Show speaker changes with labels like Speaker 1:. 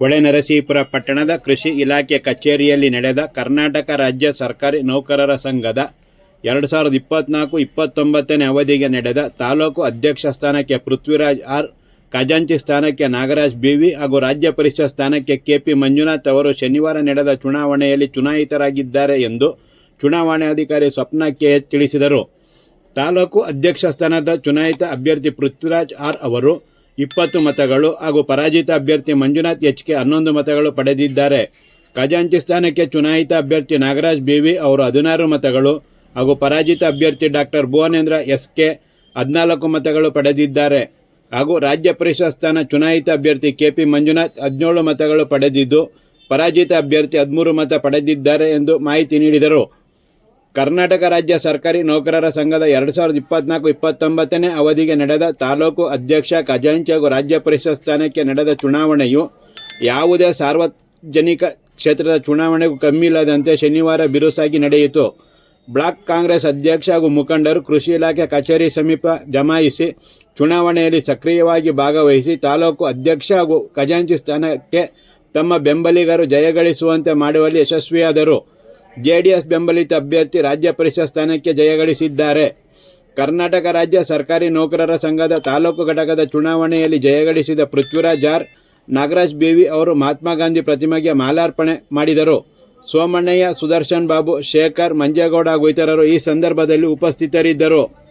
Speaker 1: ಹೊಳೆನರಸೀಪುರ ಪಟ್ಟಣದ ಕೃಷಿ ಇಲಾಖೆ ಕಚೇರಿಯಲ್ಲಿ ನಡೆದ ಕರ್ನಾಟಕ ರಾಜ್ಯ ಸರ್ಕಾರಿ ನೌಕರರ ಸಂಘದ ಎರಡು ಸಾವಿರದ ಇಪ್ಪತ್ನಾಲ್ಕು ಇಪ್ಪತ್ತೊಂಬತ್ತನೇ ಅವಧಿಗೆ ನಡೆದ ತಾಲೂಕು ಅಧ್ಯಕ್ಷ ಸ್ಥಾನಕ್ಕೆ ಪೃಥ್ವಿರಾಜ್ ಆರ್ ಖಜಾಂಚಿ ಸ್ಥಾನಕ್ಕೆ ನಾಗರಾಜ್ ಬಿವಿ ಹಾಗೂ ರಾಜ್ಯ ಪರಿಷತ್ ಸ್ಥಾನಕ್ಕೆ ಕೆಪಿ ಮಂಜುನಾಥ್ ಅವರು ಶನಿವಾರ ನಡೆದ ಚುನಾವಣೆಯಲ್ಲಿ ಚುನಾಯಿತರಾಗಿದ್ದಾರೆ ಎಂದು ಚುನಾವಣಾಧಿಕಾರಿ ಸ್ವಪ್ನ ಕೆ. ತಿಳಿಸಿದರು. ತಾಲೂಕು ಅಧ್ಯಕ್ಷ ಸ್ಥಾನದ ಚುನಾಯಿತ ಅಭ್ಯರ್ಥಿ ಪೃಥ್ವಿರಾಜ್ ಆರ್ ಅವರು ಇಪ್ಪತ್ತು ಮತಗಳು ಹಾಗೂ ಪರಾಜಿತ ಅಭ್ಯರ್ಥಿ ಮಂಜುನಾಥ್ ಎಚ್ ಕೆ ಹನ್ನೊಂದು ಮತಗಳು ಪಡೆದಿದ್ದಾರೆ. ಖಜಾಂಚಿ ಸ್ಥಾನಕ್ಕೆ ಚುನಾಯಿತ ಅಭ್ಯರ್ಥಿ ನಾಗರಾಜ್ ಬಿವಿ ಅವರು ಹದಿನಾರು ಮತಗಳು ಹಾಗೂ ಪರಾಜಿತ ಅಭ್ಯರ್ಥಿ ಡಾಕ್ಟರ್ ಭುವನೇಂದ್ರ ಎಸ್ ಕೆ ಹದಿನಾಲ್ಕು ಮತಗಳು ಪಡೆದಿದ್ದಾರೆ. ಹಾಗೂ ರಾಜ್ಯ ಪರಿಷತ್ ಸ್ಥಾನ ಚುನಾಯಿತ ಅಭ್ಯರ್ಥಿ ಕೆ ಪಿ ಮಂಜುನಾಥ್ ಹದಿನೇಳು ಮತಗಳು ಪಡೆದಿದ್ದು, ಪರಾಜಿತ ಅಭ್ಯರ್ಥಿ ಹದಿಮೂರು ಮತ ಪಡೆದಿದ್ದಾರೆ ಎಂದು ಮಾಹಿತಿ ನೀಡಿದರು. ಕರ್ನಾಟಕ ರಾಜ್ಯ ಸರ್ಕಾರಿ ನೌಕರರ ಸಂಘದ ಎರಡು ಸಾವಿರದ ಇಪ್ಪತ್ನಾಲ್ಕು, ಇಪ್ಪತ್ತೊಂಬತ್ತನೇ ಅವಧಿಗೆ ನಡೆದ ತಾಲೂಕು ಅಧ್ಯಕ್ಷ ಖಜಾಂಚಿ ಹಾಗೂ ರಾಜ್ಯ ಪರಿಷತ್ ಸ್ಥಾನಕ್ಕೆ ನಡೆದ ಚುನಾವಣೆಯು ಯಾವುದೇ ಸಾರ್ವಜನಿಕ ಕ್ಷೇತ್ರದ ಚುನಾವಣೆಗೂ ಕಮ್ಮಿ ಇಲ್ಲದಂತೆ ಶನಿವಾರ ಬಿರುಸಾಗಿ ನಡೆಯಿತು. ಬ್ಲಾಕ್ ಕಾಂಗ್ರೆಸ್ ಅಧ್ಯಕ್ಷ ಹಾಗೂ ಮುಖಂಡರು ಕೃಷಿ ಇಲಾಖೆ ಕಚೇರಿ ಸಮೀಪ ಜಮಾಯಿಸಿ ಚುನಾವಣೆಯಲ್ಲಿ ಸಕ್ರಿಯವಾಗಿ ಭಾಗವಹಿಸಿ ತಾಲೂಕು ಅಧ್ಯಕ್ಷ ಹಾಗೂ ಖಜಾಂಚಿ ಸ್ಥಾನಕ್ಕೆ ತಮ್ಮ ಬೆಂಬಲಿಗರು ಜಯಗಳಿಸುವಂತೆ ಮಾಡುವಲ್ಲಿ ಯಶಸ್ವಿಯಾದರು. ಜೆಡಿಎಸ್ ಬೆಂಬಲಿತ ಅಭ್ಯರ್ಥಿ ರಾಜ್ಯ ಪರಿಷತ್ ಸ್ಥಾನಕ್ಕೆ ಜಯಗಳಿಸಿದ್ದಾರೆ. ಕರ್ನಾಟಕ ರಾಜ್ಯ ಸರ್ಕಾರಿ ನೌಕರರ ಸಂಘದ ತಾಲೂಕು ಘಟಕದ ಚುನಾವಣೆಯಲ್ಲಿ ಜಯಗಳಿಸಿದ ಪೃಥ್ವಿರಾಜ್ ಆರ್, ನಾಗರಾಜ್ ಬೇವಿ ಅವರು ಮಹಾತ್ಮ ಗಾಂಧಿ ಪ್ರತಿಮೆಗೆ ಮಾಲಾರ್ಪಣೆ ಮಾಡಿದರು. ಸೋಮಣ್ಣಯ್ಯ, ಸುದರ್ಶನ್ ಬಾಬು, ಶೇಖರ್ ಮಂಜೇಗೌಡ ಹಾಗೂ ಇತರರು ಈ ಸಂದರ್ಭದಲ್ಲಿ ಉಪಸ್ಥಿತರಿದ್ದರು.